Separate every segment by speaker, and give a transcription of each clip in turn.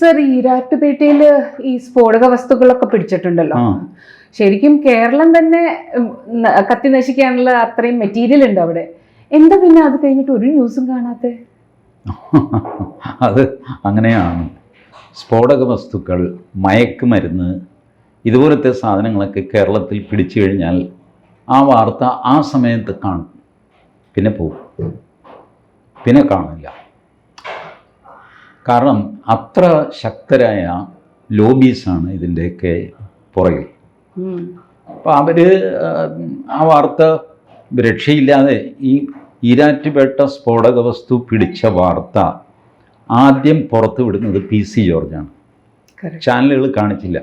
Speaker 1: Sir ഈരാറ്റുപേട്ടയിൽ ഈ സ്ഫോടക വസ്തുക്കളൊക്കെ പിടിച്ചിട്ടുണ്ടല്ലോ. ശരിക്കും കേരളം തന്നെ കത്തി നശിക്കാനുള്ള അത്രയും മെറ്റീരിയൽ ഉണ്ട് അവിടെ. എന്താ പിന്നെ അത് കഴിഞ്ഞിട്ട് ഒരു ന്യൂസും കാണാത്തെ?
Speaker 2: അത് അങ്ങനെയാണ്. സ്ഫോടക വസ്തുക്കൾ മയക്കുമരുന്ന് ഇതുപോലത്തെ സാധനങ്ങളൊക്കെ കേരളത്തിൽ പിടിച്ചു കഴിഞ്ഞാൽ ആ വാർത്ത ആ സമയത്ത് കാണും. പിന്നെ പോകും പിന്നെ കാണില്ല കാരണം അത്ര ശക്തരായ ലോബീസാണ് ഇതിന്റെയൊക്കെ പുറകിൽ.
Speaker 1: അപ്പം
Speaker 2: അപ്പോൾ അവർ ആ വാർത്ത രക്ഷയില്ലാതെ ഈ ഈരാറ്റുപേട്ട സ്ഫോടക വസ്തു പിടിച്ച വാർത്ത ആദ്യം പുറത്തു വിടുന്നത് പി സി ജോർജാണ്. ചാനലുകൾ കാണിച്ചില്ല.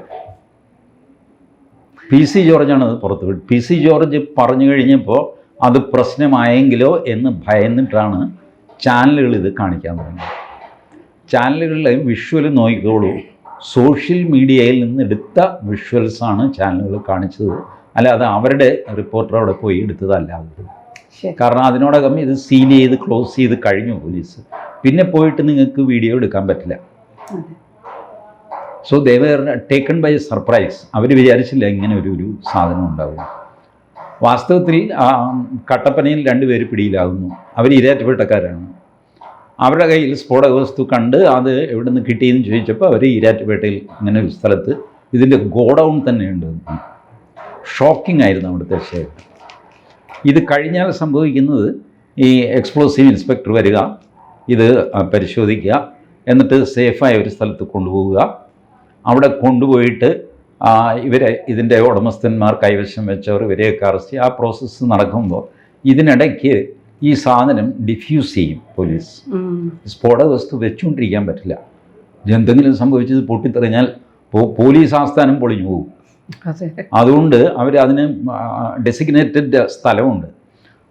Speaker 2: പി സി ജോർജാണ് അത് പുറത്തു വിട്ടത്. പി സി ജോർജ് പറഞ്ഞു കഴിഞ്ഞപ്പോൾ അത് പ്രശ്നമായെങ്കിലോ എന്ന് ഭയന്നിട്ടാണ് ചാനലുകൾ ഇത് കാണിക്കാൻ തുടങ്ങിയത്. ചാനലുകളിലെ വിഷ്വൽ നോക്കിക്കോളൂ. സോഷ്യൽ മീഡിയയിൽ നിന്ന് എടുത്ത വിഷ്വൽസാണ് ചാനലുകൾ കാണിച്ചത്. അല്ല അത് അവരുടെ റിപ്പോർട്ടർ അവിടെ പോയി എടുത്തതല്ല കാരണം അതിനോടകം ഇത് സീൽ ചെയ്ത് ക്ലോസ് ചെയ്ത് കഴിഞ്ഞു പോലീസ് പിന്നെ പോയിട്ട് നിങ്ങൾക്ക് വീഡിയോ എടുക്കാൻ പറ്റില്ല. So they were taken by surprise അവർ വിചാരിച്ചില്ല ഇങ്ങനെ ഒരു ഒരു സാധനം ഉണ്ടാവും. വാസ്തവത്തിൽ കട്ടപ്പനയിൽ രണ്ടുപേര് പിടിയിലാകുന്നു. അവർ ഇരാറ്റുപേട്ടക്കാരാണ് അവരുടെ കയ്യിൽ സ്ഫോടക വസ്തു കണ്ട് അത് എവിടെ നിന്ന് കിട്ടിയെന്ന് ചോദിച്ചപ്പോൾ അവർ ഈരാറ്റുപേട്ടയിൽ ഇങ്ങനെ ഒരു സ്ഥലത്ത് ഇതിന്റെ ഗോഡൗൺ തന്നെയുണ്ട്. ഷോക്കിംഗ് ആയിരുന്നു അവിടുത്തെ ശേഖരം ഇത് കഴിഞ്ഞാൽ സംഭവിക്കുന്നത് ഈ എക്സ്പ്ലോസീവ് ഇൻസ്പെക്ടർ വരിക ഇത് പരിശോധിക്കുക എന്നിട്ട് സേഫായ ഒരു സ്ഥലത്ത് കൊണ്ടുപോവുക. അവിടെ കൊണ്ടുപോയിട്ട് ഇവരെ ഇതിന്റെ ഉടമസ്ഥന്മാർ കൈവശം വെച്ചവർ ഇവരെയൊക്കെ അറസ്റ്റ് ആ പ്രോസസ്സ് നടക്കുമ്പോൾ ഇതിനിടയ്ക്ക് ഈ സാധനം ഡിഫ്യൂസ് ചെയ്യും പോലീസ്. സ്ഫോടക വസ്തു വെച്ചുകൊണ്ടിരിക്കാൻ പറ്റില്ല. എന്തെങ്കിലും സംഭവിച്ചത് പൊട്ടിത്തെറിഞ്ഞാൽ പോലീസ് ആസ്ഥാനം പൊളിഞ്ഞു പോകും. അതുകൊണ്ട് അവർ അതിന് ഡെസിഗ്നേറ്റഡ് സ്ഥലമുണ്ട്.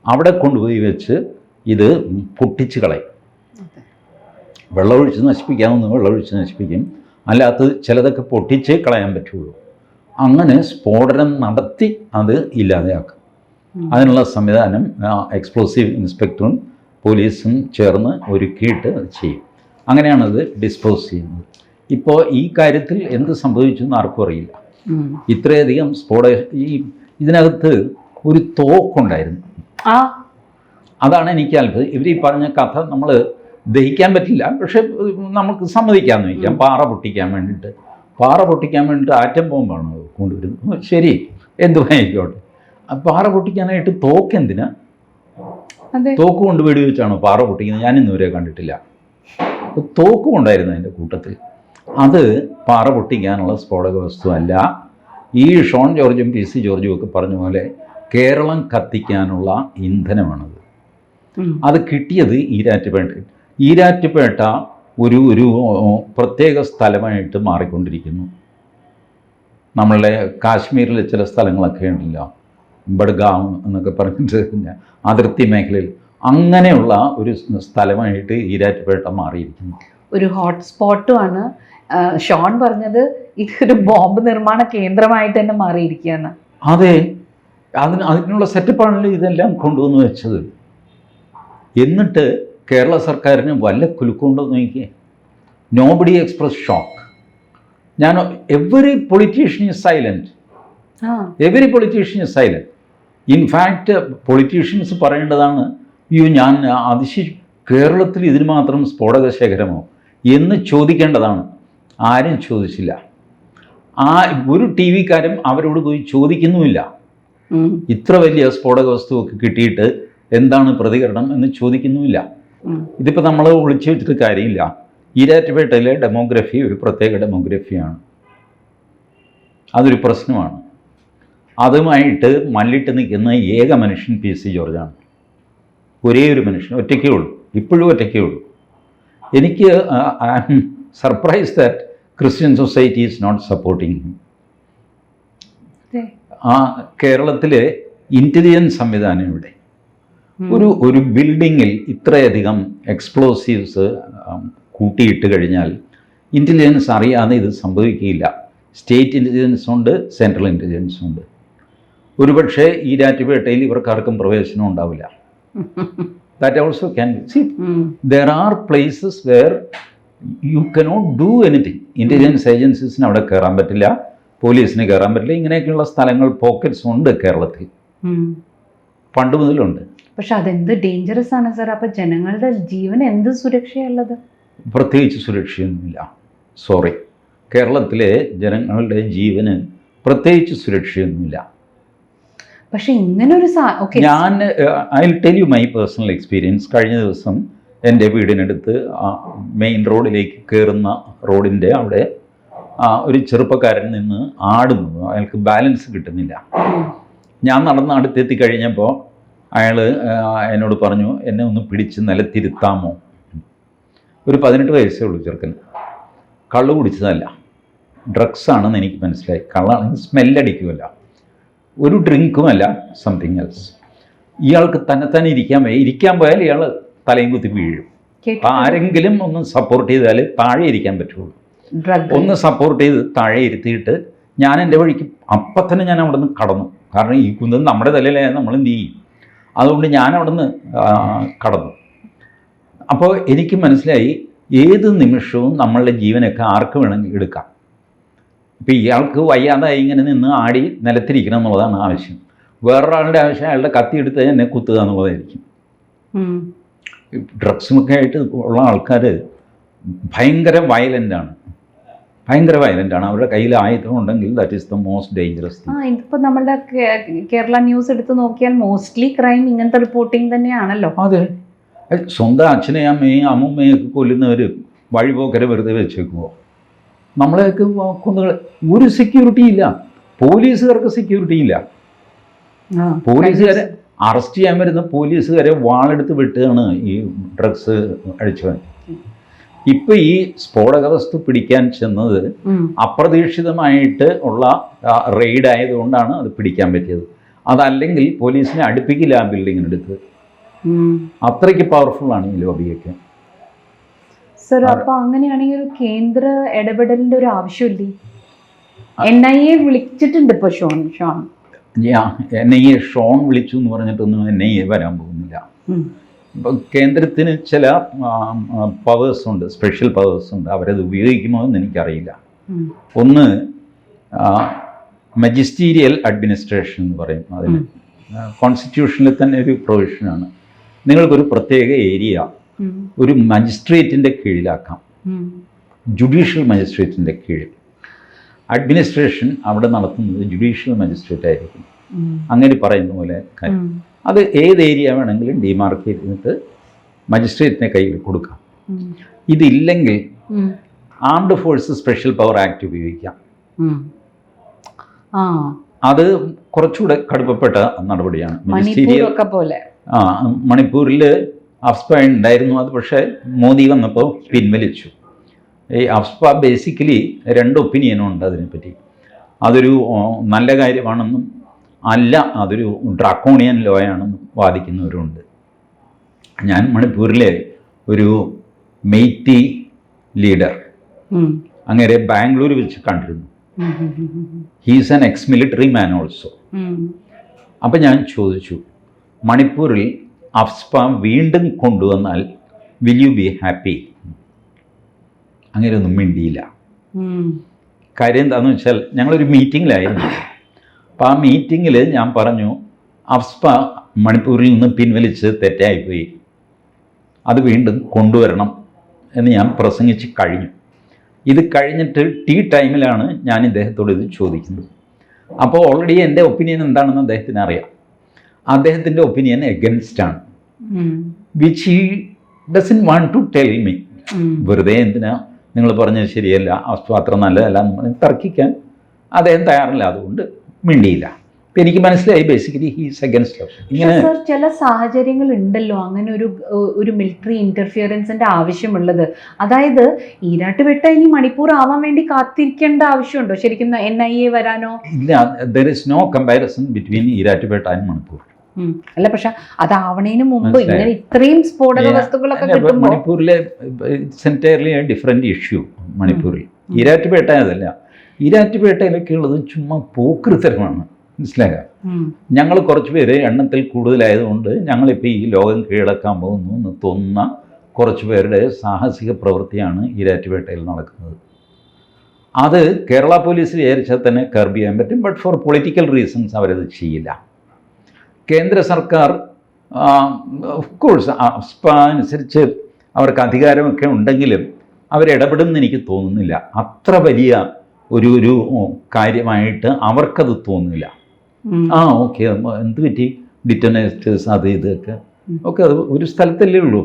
Speaker 2: അവിടെ കൊണ്ടുപോയി വെച്ച് ഇത് പൊട്ടിച്ച് കളയും. വെള്ളമൊഴിച്ച് നശിപ്പിക്കാവുന്ന വെള്ളമൊഴിച്ച് നശിപ്പിക്കും. അല്ലാത്തത് ചിലതൊക്കെ പൊട്ടിച്ചേ കളയാൻ പറ്റുള്ളൂ. അങ്ങനെ സ്ഫോടനം നടത്തി അത് ഇല്ലാതെയാക്കും. അതിനുള്ള സംവിധാനം എക്സ്പ്ലോസീവ് ഇൻസ്പെക്ടറും പോലീസും ചേർന്ന് ഒരുക്കിയിട്ട് അത് ചെയ്യും. അങ്ങനെയാണത് ഡിസ്പോസ് ചെയ്യുന്നത്. ഇപ്പോൾ ഈ കാര്യത്തിൽ എന്ത് സംഭവിച്ചു എന്ന് ആർക്കും അറിയില്ല. ഇത്രയധികം സ്ഫോട ഈ ഇതിനകത്ത് ഒരു തോക്കുണ്ടായിരുന്നു.
Speaker 1: ആ.
Speaker 2: അതാണ് എനിക്ക് അത്ഭുതം. ഇവർ ഈ പറഞ്ഞ കഥ നമ്മൾ ദഹിക്കാൻ പറ്റില്ല പക്ഷെ നമുക്ക് സമ്മതിക്കാമെന്ന് വയ്ക്കാം. പാറ പൊട്ടിക്കാൻ വേണ്ടിയിട്ട്. പാറ പൊട്ടിക്കാൻ വേണ്ടിയിട്ട് ആറ്റം ബോംബാണ് കൊണ്ടുവരുന്നത്? ശരി ആ പാറ പൊട്ടിക്കാനായിട്ട് തോക്ക് എന്തിനാ?
Speaker 1: അതെ.
Speaker 2: തോക്ക് കൊണ്ട് വെടിവെച്ചാണോ പാറ പൊട്ടിക്കുന്നത്? ഞാൻ ഇന്നുവരെ കണ്ടിട്ടില്ല. തോക്കും ഉണ്ടായിരുന്നു അതിന്റെ കൂട്ടത്തിൽ. അത് പാറ പൊട്ടിക്കാനുള്ള സ്ഫോടക വസ്തു അല്ല ഈ ഷോൺ ജോർജും പി സി ജോർജും ഒക്കെ പറഞ്ഞ പോലെ കേരളം കത്തിക്കാനുള്ള ഇന്ധനമാണത്. അത് കിട്ടിയത് ഈരാറ്റുപേട്ട ഈരാറ്റുപേട്ട ഒരു ഒരു പ്രത്യേക സ്ഥലമായിട്ട് മാറിക്കൊണ്ടിരിക്കുന്നു. നമ്മളുടെ കാശ്മീരിലെ ചില സ്ഥലങ്ങളൊക്കെ ഉണ്ടല്ലോ. ബഡ്ഗാം എന്നൊക്കെ പറഞ്ഞിട്ട് കഴിഞ്ഞാൽ അതിർത്തി മേഖലയിൽ അങ്ങനെയുള്ള ഒരു സ്ഥലമായിട്ട് ഈരാറ്റുപേട്ട മാറിയിരിക്കുന്നു.
Speaker 1: ഒരു ഹോട്ട്സ്പോട്ടും ആണ്. ആ, ഷോൺ പറഞ്ഞത് ഇതൊരു ബോംബ് നിർമ്മാണ കേന്ദ്രമായിട്ട് തന്നെ മാറിയിരിക്കുകയാണ്.
Speaker 2: അതെ. അതിന് അതിനുള്ള സെറ്റപ്പാണല്ലോ ഇതെല്ലാം കൊണ്ടുവന്ന് വെച്ചത്. എന്നിട്ട് കേരള സർക്കാരിന് വല്ല കുലുക്കുണ്ടോ നോക്കിയേ. നോബഡി എക്സ്പ്രസ് ഷോക്ക് ഞാൻ every politician is
Speaker 1: silent
Speaker 2: every politician is silent in fact politicians പറയേണ്ടതാണ് അയ്യോ ഞാൻ അതിശി കേരളത്തിൽ ഇതിന് മാത്രം സ്ഫോടക ശേഖരമോ? എന്ന് ചോദിക്കേണ്ടതാണ്. ആരും ചോദിച്ചില്ല. ആ ഒരു ടി വിക്കാരും അവരോട് പോയി ചോദിക്കുന്നുമില്ല. ഇത്ര വലിയ സ്ഫോടക വസ്തുവൊക്കെ കിട്ടിയിട്ട് എന്താണ് പ്രതികരണം എന്ന് ചോദിക്കുന്നുമില്ല. ഇതിപ്പോൾ നമ്മൾ ഒളിച്ചു വെച്ചിട്ട് കാര്യമില്ല. ഈരാറ്റുപേട്ടയിലെ ഡെമോഗ്രഫി ഒരു പ്രത്യേക ഡെമോഗ്രഫിയാണ്. അതൊരു പ്രശ്നമാണ്. അതുമായിട്ട് മല്ലിട്ട് നിൽക്കുന്ന ഏക മനുഷ്യൻ പി സി ജോർജാണ്. ഒരേ ഒരു മനുഷ്യൻ ഒറ്റയ്ക്കേ ഉള്ളൂ. ഇപ്പോഴും ഒറ്റയ്ക്കേ ഉള്ളൂ. എനിക്ക് I am surprise that Christian society is not supporting him ആ കേരളത്തിലെ ഇന്റലിജൻസ് സംവിധാനം ഇവിടെ. ഒരു ഒരു ബിൽഡിങ്ങിൽ ഇത്രയധികം എക്സ്പ്ലോസീവ്സ് കൂട്ടിയിട്ട് കഴിഞ്ഞാൽ ഇന്റലിജൻസ് അറിയാതെ ഇത് സംഭവിക്കുകയില്ല. സ്റ്റേറ്റ് ഇന്റലിജൻസ് ഉണ്ട് സെൻട്രൽ ഇന്റലിജൻസ് ഉണ്ട്. ഒരുപക്ഷെ ഈ രാറ്റുപേട്ടയിൽ ഇവർക്കാർക്കും പ്രവേശനം ഉണ്ടാവില്ല. That also can see
Speaker 1: there
Speaker 2: are places places where you cannot do anything intelligence ഏജൻസീസിന് അവിടെ കയറാൻ പറ്റില്ല. പോലീസിന് കയറാൻ പറ്റില്ല. ഇങ്ങനെയൊക്കെയുള്ള സ്ഥലങ്ങൾ പോക്കറ്റ്സ് ഉണ്ട് കേരളത്തിൽ. പണ്ട് മുതലുണ്ട്.
Speaker 1: പക്ഷെ അതെന്ത് ഡേഞ്ചറസ് ആണ് സാർ അപ്പൊ ജനങ്ങളുടെ ജീവൻ എന്ത് സുരക്ഷയുള്ളത്
Speaker 2: പ്രത്യേകിച്ച് സുരക്ഷയൊന്നുമില്ല. സോറി കേരളത്തിലെ ജനങ്ങളുടെ ജീവന് പ്രത്യേകിച്ച് സുരക്ഷയൊന്നുമില്ല.
Speaker 1: പക്ഷെ ഇങ്ങനെ ഒരു
Speaker 2: ഞാൻ I tell you my personal experience കഴിഞ്ഞ ദിവസം എന്റെ വീടിനടുത്ത് മെയിൻ റോഡിലേക്ക് കയറുന്ന റോഡിന്റെ അവിടെ ഒരു ചെറുപ്പക്കാരൻ നിന്ന് ആടുന്നു അയാൾക്ക് ബാലൻസ് കിട്ടുന്നില്ല. ഞാൻ നടന്ന് അടുത്തെത്തി കഴിഞ്ഞപ്പോൾ അയാൾ എന്നോട് പറഞ്ഞു എന്നെ ഒന്ന് പിടിച്ച് നിലത്തിരുത്താമോ? ഒരു പതിനെട്ട് വയസ്സേ ഉള്ളൂ ചെറുക്കൻ. കള്ളു കുടിച്ചതല്ല. ഡ്രഗ്സ് ആണെന്ന് എനിക്ക് മനസ്സിലായി. കള്ളാണെങ്കിൽ സ്മെല്ലടിക്കുമല്ല ഒരു ഡ്രിങ്കുമല്ല സംതിങ് എൽസ് ഇയാൾക്ക് തന്നെ തന്നെ ഇരിക്കാൻ വയ്യ ഇരിക്കാൻ പോയാൽ ഇയാൾ തലയും കുത്തി വീഴും. അപ്പം ആരെങ്കിലും ഒന്ന് സപ്പോർട്ട് ചെയ്താൽ താഴെ ഇരിക്കാൻ പറ്റുള്ളൂ. ഒന്ന് സപ്പോർട്ട് ചെയ്ത് താഴെ ഇരുത്തിയിട്ട് ഞാൻ എന്റെ വഴിക്ക് അപ്പം തന്നെ ഞാൻ അവിടെ നിന്ന് കടന്നു. കാരണം ഈ കുന്ന നമ്മുടെ തലയിലായ നമ്മൾ എന്ത് ചെയ്യും? അതുകൊണ്ട് ഞാൻ അവിടെ നിന്ന് കടന്നു. അപ്പോൾ എനിക്ക് മനസ്സിലായി ഏത് നിമിഷവും നമ്മളുടെ ജീവനൊക്കെ ആർക്ക് വേണമെങ്കിൽ എടുക്കാം. ഇപ്പം ഇയാൾക്ക് വയ്യാതായി ഇങ്ങനെ നിന്ന് ആടി നിലത്തിരിക്കണം എന്നുള്ളതാണ് ആവശ്യം. വേറൊരാളുടെ ആവശ്യം അയാളുടെ കത്തി എടുത്ത് എന്നെ കുത്തുക എന്നുള്ളതായിരിക്കും. ഡ്രഗ്സുമൊക്കെ ആയിട്ട് ഉള്ള ആൾക്കാർ ഭയങ്കര വയലന്റ് ആണ്. ഭയങ്കര വയലന്റ് ആണ്. അവരുടെ കയ്യിൽ ആയുധം ഉണ്ടെങ്കിൽ that is the most dangerous
Speaker 1: ഇതിപ്പോൾ നമ്മുടെ കേരള ന്യൂസ് എടുത്ത് നോക്കിയാൽ മോസ്റ്റ്ലി ക്രൈം ഇങ്ങനത്തെ റിപ്പോർട്ടിംഗ് തന്നെയാണല്ലോ.
Speaker 2: അത്. സ്വന്തം അച്ഛനെയും അമ്മയും അമ്മൂമ്മയൊക്കെ കൊല്ലുന്നവർ വഴിപോക്കരെ വെറുതെ വെച്ചേക്കുമോ നമ്മളെയൊക്കെ കൊന്നുകൾ. ഒരു സെക്യൂരിറ്റി ഇല്ല. പോലീസുകാർക്ക് സെക്യൂരിറ്റി ഇല്ല. പോലീസുകാരെ അറസ്റ്റ് ചെയ്യാൻ വരുന്ന പോലീസുകാരെ വാളെടുത്ത് വിട്ടുകയാണ് ഈ ഡ്രഗ്സ് അടിച്ചവൻ ഇപ്പൊ ഈ സ്ഫോടക വസ്തു പിടിക്കാൻ ചെന്നത് അപ്രതീക്ഷിതമായിട്ട് ഉള്ള റെയ്ഡ് ആയതുകൊണ്ടാണ് അത് പിടിക്കാൻ പറ്റിയത്. അതല്ലെങ്കിൽ പോലീസിനെ അടുപ്പിക്കില്ല ആ ബിൽഡിങ്ങിനടുത്ത്. അത്രയ്ക്ക് പവർഫുള്ളാണ് ഈ ലോബിയൊക്കെ
Speaker 1: സർ അപ്പൊ അങ്ങനെയാണെങ്കിൽ ഒരു കേന്ദ്ര ഇടപെടലിന്റെ ഒരു ആവശ്യമില്ലേ? എൻ ഐ എ വിളിച്ചിട്ടുണ്ട് ഇപ്പൊ Shone Shone.
Speaker 2: N I A Shone വിളിച്ചു എന്ന് പറഞ്ഞിട്ടൊന്നും എൻ ഐ എ വരാൻ പോകുന്നില്ല. ഇപ്പം കേന്ദ്രത്തിന് ചില പവേഴ്സ് ഉണ്ട് സ്പെഷ്യൽ പവേഴ്സ് ഉണ്ട്. അവരത് ഉപയോഗിക്കുമോ എന്ന് എനിക്കറിയില്ല. ഒന്ന് മജിസ്റ്റീരിയൽ അഡ്മിനിസ്ട്രേഷൻ എന്ന് പറയും അതിന്. കോൺസ്റ്റിറ്റ്യൂഷനിൽ തന്നെ ഒരു പ്രൊവിഷനാണ് നിങ്ങൾക്കൊരു പ്രത്യേക ഏരിയ. ഒരു മജിസ്ട്രേറ്റിന്റെ കീഴിലാക്കാം. ജുഡീഷ്യൽ മജിസ്ട്രേറ്റിന്റെ കീഴിൽ. അഡ്മിനിസ്ട്രേഷൻ അവിടെ നടത്തുന്നത് ജുഡീഷ്യൽ മജിസ്ട്രേറ്റ് ആയിരിക്കും. അങ്ങനെ പറയുന്ന പോലെ കാര്യം. അത് ഏത് ഏരിയ വേണമെങ്കിലും ഡിമാർക്ക് ചെയ്തിട്ട് മജിസ്ട്രേറ്റിനെ കയ്യിൽ കൊടുക്കാം. ഇതില്ലെങ്കിൽ. Armed force special power act ഉപയോഗിക്കാം. അത് കുറച്ചുകൂടെ കടുപ്പപ്പെട്ട നടപടിയാണ്.
Speaker 1: മിനിസ്റ്റീരിയൽ പോലെ.
Speaker 2: ആ മണിപ്പൂരിൽ അഫ്സ്പ ഉണ്ടായിരുന്നു അത് പക്ഷേ മോദി വന്നപ്പോൾ പിൻവലിച്ചു ഈ അഫ്സ്പ ബേസിക്കലി രണ്ട് ഒപ്പീനിയനും ഉണ്ട് അതിനെപ്പറ്റി അതൊരു നല്ല കാര്യമാണെന്നും അല്ല അതൊരു ഡ്രാക്കോണിയൻ ലോ ആണെന്നും വാദിക്കുന്നവരുണ്ട് ഞാൻ മണിപ്പൂരിലെ ഒരു മെയ്റ്റി ലീഡർ. അങ്ങനെ ബാംഗ്ലൂർ വെച്ച് കണ്ടിരുന്നു. He's an ex military man also. അപ്പം ഞാൻ ചോദിച്ചു മണിപ്പൂരിൽ അഫ്സ്പ വീണ്ടും കൊണ്ടുവന്നാൽ വിൽ യു ബി ഹാപ്പി അങ്ങനെയൊന്നും മിണ്ടിയില്ല. കാര്യം എന്താണെന്ന് വെച്ചാൽ ഞങ്ങളൊരു മീറ്റിങ്ങിലായിരുന്നു അപ്പോൾ ആ മീറ്റിങ്ങിൽ ഞാൻ പറഞ്ഞു അഫ്സ്പ മണിപ്പൂരിൽ നിന്ന് പിൻവലിച്ച് തെറ്റായിപ്പോയി. അത് വീണ്ടും കൊണ്ടുവരണം എന്ന് ഞാൻ പ്രസംഗിച്ച് കഴിഞ്ഞു. ഇത് കഴിഞ്ഞിട്ട് ടീ ടൈമിലാണ് ഞാൻ ഇദ്ദേഹത്തോട് ഇത് ചോദിക്കുന്നത്. അപ്പോൾ ഓൾറെഡി എന്റെ ഒപ്പീനിയൻ എന്താണെന്ന് അദ്ദേഹത്തിന് അറിയാം. അദ്ദേഹത്തിന്റെ ഒപ്പീനിയൻ എഗൻസ്റ്റ് ആണ്. Which he doesn't want to tell me. വെറുതെ എന്തിനാ നിങ്ങൾ പറഞ്ഞത് ശരിയല്ല അത്ര നല്ലതല്ല എന്ന് തർക്കിക്കാൻ അദ്ദേഹം തയ്യാറില്ല. അതുകൊണ്ട് മിണ്ടിയില്ല. എനിക്ക് മനസ്സിലായി ബേസിക്കലി ഹീസ് അഗൻസ്റ്റ് ഇങ്ങനെ
Speaker 1: ചില സാഹചര്യങ്ങൾ ഉണ്ടല്ലോ. അങ്ങനെ ഒരു ഒരു മിലിറ്ററി ഇന്റർഫിയറൻസിന്റെ ആവശ്യമുള്ളത്. അതായത് ഈരാട്ടുപെട്ട ഇനി മണിപ്പൂർ ആവാൻ വേണ്ടി കാത്തിരിക്കേണ്ട ആവശ്യമുണ്ടോ? ശരിക്കും എൻ ഐ എ വരാനോ?
Speaker 2: ഇല്ല there is no comparison between Erattupetta and Manipur.
Speaker 1: അല്ല പക്ഷെ അതാവണേന് മുമ്പ്. ഇങ്ങനെ ഇത്രയും സ്ഫോടക. വസ്തുക്കളൊക്കെ
Speaker 2: കിട്ടുമ്പോൾ
Speaker 1: കിട്ടുമ്പോ
Speaker 2: മണിപ്പൂരിലെ ഇറ്റ്സ് എന്റയർലി ഡിഫറെന്റ് ഇഷ്യൂ മണിപ്പൂരിൽ. ഈരാറ്റുപേട്ട അതല്ല ഈരാറ്റുപേട്ടയിലൊക്കെ ഉള്ളത് ചുമ്മാ പോക്കൃത്തരമാണ് മനസ്സിലായോ?
Speaker 1: ഉം.
Speaker 2: ഞങ്ങൾ കുറച്ച് പേര് എണ്ണത്തിൽ കൂടുതലായതുകൊണ്ട് ഞങ്ങളിപ്പോൾ ഈ ലോകം കീഴടക്കാൻ പോകുന്നു എന്ന് തോന്നുന്ന കുറച്ച് പേരുടെ സാഹസിക പ്രവൃത്തിയാണ് ഈരാറ്റുപേട്ടയിൽ നടക്കുന്നത്. അത് കേരള പോലീസ് വിചാരിച്ചാൽ തന്നെ കർബ് ചെയ്യാൻ പറ്റും ബട്ട് ഫോർ പൊളിറ്റിക്കൽ റീസൺസ് അവരത് ചെയ്യില്ല. കേന്ദ്ര സർക്കാർ ഓഫ് കോഴ്സ് അനുസരിച്ച് അവർക്ക് അധികാരമൊക്കെ ഉണ്ടെങ്കിലും അവരിടപെടുമെന്ന് എനിക്ക് തോന്നുന്നില്ല. അത്ര വലിയ ഒരു ഒരു കാര്യമായിട്ട് അവർക്കത്
Speaker 1: തോന്നില്ല
Speaker 2: ആ ഓക്കെ എന്ത് പറ്റി? ഡിറ്റനേറ്റേഴ്സ് അത് ഇതൊക്കെ. ഓക്കെ അത് ഒരു സ്ഥലത്തല്ലേ ഉള്ളൂ.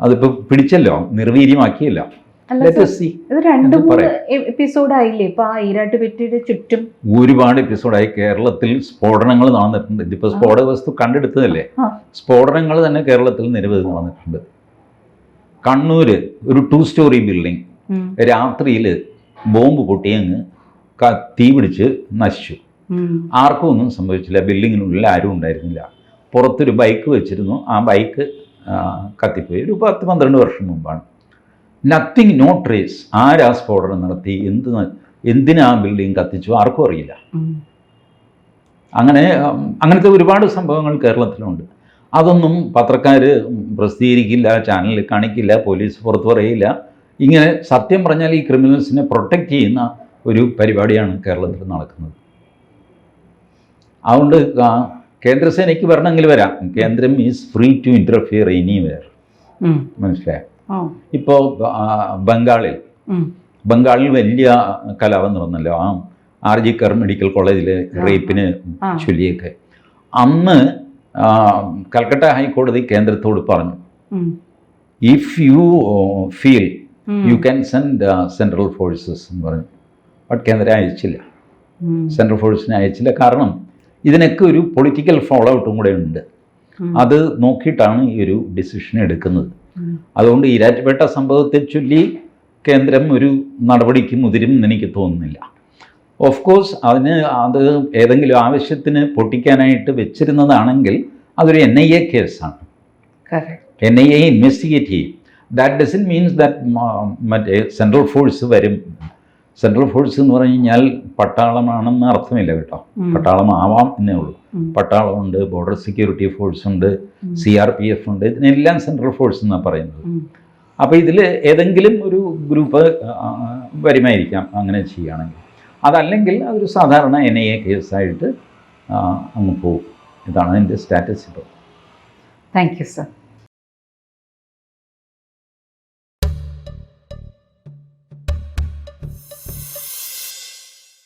Speaker 2: അതിപ്പോൾ പിടിച്ചല്ലോ നിർവീര്യമാക്കിയല്ലോ.
Speaker 1: ഇത് രണ്ട് മൂന്ന് എപ്പിസോഡ് ആയില്ലേ? ഇപ്പൊ ആ ഈരാട്ടുപെട്ടിയുടെ ചുറ്റും
Speaker 2: ഒരുപാട് എപ്പിസോഡായി കേരളത്തിൽ സ്ഫോടനങ്ങൾ നടന്നിട്ടുണ്ട്. ഇതിപ്പോ സ്ഫോടക വസ്തു കണ്ടെടുത്തതല്ലേ. സ്ഫോടനങ്ങൾ തന്നെ കേരളത്തിൽ നിരവധി നടന്നിട്ടുണ്ട്. കണ്ണൂര് ഒരു ടു സ്റ്റോറി ബിൽഡിംഗ്. രാത്രിയിൽ ബോംബ് പൊട്ടിയങ്ങ് ക- തീ പിടിച്ച് നശിച്ചു. ആർക്കും ഒന്നും സംഭവിച്ചില്ല. ബിൽഡിങ്ങിനുള്ളിൽ ആരും ഉണ്ടായിരുന്നില്ല. പുറത്തൊരു ബൈക്ക് വെച്ചിരുന്നു. ആ ബൈക്ക് കത്തിപ്പോയി. ഒരു പത്ത് പന്ത്രണ്ട് വർഷം മുമ്പാണ്. നത്തിങ് നോ ട്രേസ് ആരാ സ്ഫോടനം നടത്തി? എന്ത് എന്തിനാ ബിൽഡിംഗ് കത്തിച്ചു? ആർക്കും അറിയില്ല. അങ്ങനെ അങ്ങനത്തെ ഒരുപാട് സംഭവങ്ങൾ കേരളത്തിലുണ്ട്. അതൊന്നും പത്രക്കാർ പ്രസിദ്ധീകരിക്കില്ല ചാനലിൽ കാണിക്കില്ല പോലീസ് പുറത്തു പറയില്ല. ഇങ്ങനെ സത്യം പറഞ്ഞാൽ ഈ ക്രിമിനൽസിനെ പ്രൊട്ടക്റ്റ് ചെയ്യുന്ന ഒരു പരിപാടിയാണ് കേരളത്തിൽ നടക്കുന്നത്. അതുകൊണ്ട് കേന്ദ്രസേനയ്ക്ക് വരണമെങ്കിൽ വരാം. കേന്ദ്രം is free to interfere anywhere. മനസ്സിലായോ. ഇപ്പോൾ ബംഗാളിൽ. ബംഗാളിൽ വലിയ കലാപം നടന്നല്ലോ ആ ആർ ജി കർ മെഡിക്കൽ കോളേജിലെ. റേപ്പിന്. ചൊല്ലിയൊക്കെ. അന്ന് കൽക്കട്ട ഹൈക്കോടതി കേന്ദ്രത്തോട് പറഞ്ഞു if you feel you can send central forces എന്ന് പറഞ്ഞു. ബട്ട് കേന്ദ്രം അയച്ചില്ല. സെൻട്രൽ ഫോഴ്സിനെ അയച്ചില്ല. കാരണം ഇതിനൊക്കെ ഒരു പൊളിറ്റിക്കൽ ഫോളോ ഔട്ടും കൂടെ ഉണ്ട്. അത് നോക്കിയിട്ടാണ് ഈ ഒരു ഡിസിഷൻ എടുക്കുന്നത്. അതുകൊണ്ട് ഈരാറ്റുപേട്ട സംഭവത്തെ ചൊല്ലി കേന്ദ്രം ഒരു നടപടിക്ക് മുതിരും എനിക്ക് തോന്നുന്നില്ല. ഓഫ് കോഴ്സ് അതിന് അത് ഏതെങ്കിലും ആവശ്യത്തിന് പൊട്ടിക്കാനായിട്ട് വെച്ചിരുന്നതാണെങ്കിൽ അതൊരു എൻ ഐ എ കേസാണ്. എൻ ഐ എ ഇൻവെസ്റ്റിഗേറ്റ് ചെയ്യും. ദാറ്റ് ഡസൻ മീൻസ് ദാറ്റ് മറ്റേ സെൻട്രൽ ഫോഴ്സ് വരും. സെൻട്രൽ ഫോഴ്സ് എന്ന് പറഞ്ഞു കഴിഞ്ഞാൽ പട്ടാളമാണെന്ന് അർത്ഥമില്ല കേട്ടോ. പട്ടാളമാവാം എന്നേ ഉള്ളൂ. പട്ടാളമുണ്ട് ബോർഡർ സെക്യൂരിറ്റി ഫോഴ്സ് ഉണ്ട്. സി ആർ പി എഫ് ഉണ്ട് ഇതിനെല്ലാം സെൻട്രൽ ഫോഴ്സ് എന്നാണ് പറയുന്നത്. അപ്പോൾ ഇതിൽ ഏതെങ്കിലും ഒരു ഗ്രൂപ്പ് വരുമായിരിക്കാം അങ്ങനെ ചെയ്യുകയാണെങ്കിൽ. അതല്ലെങ്കിൽ അതൊരു സാധാരണ എൻ ഐ എ കേസായിട്ട് അങ്ങ് പോകും. ഇതാണ് എന്റെ സ്റ്റാറ്റസ് ഇപ്പോൾ.
Speaker 1: Thank you sir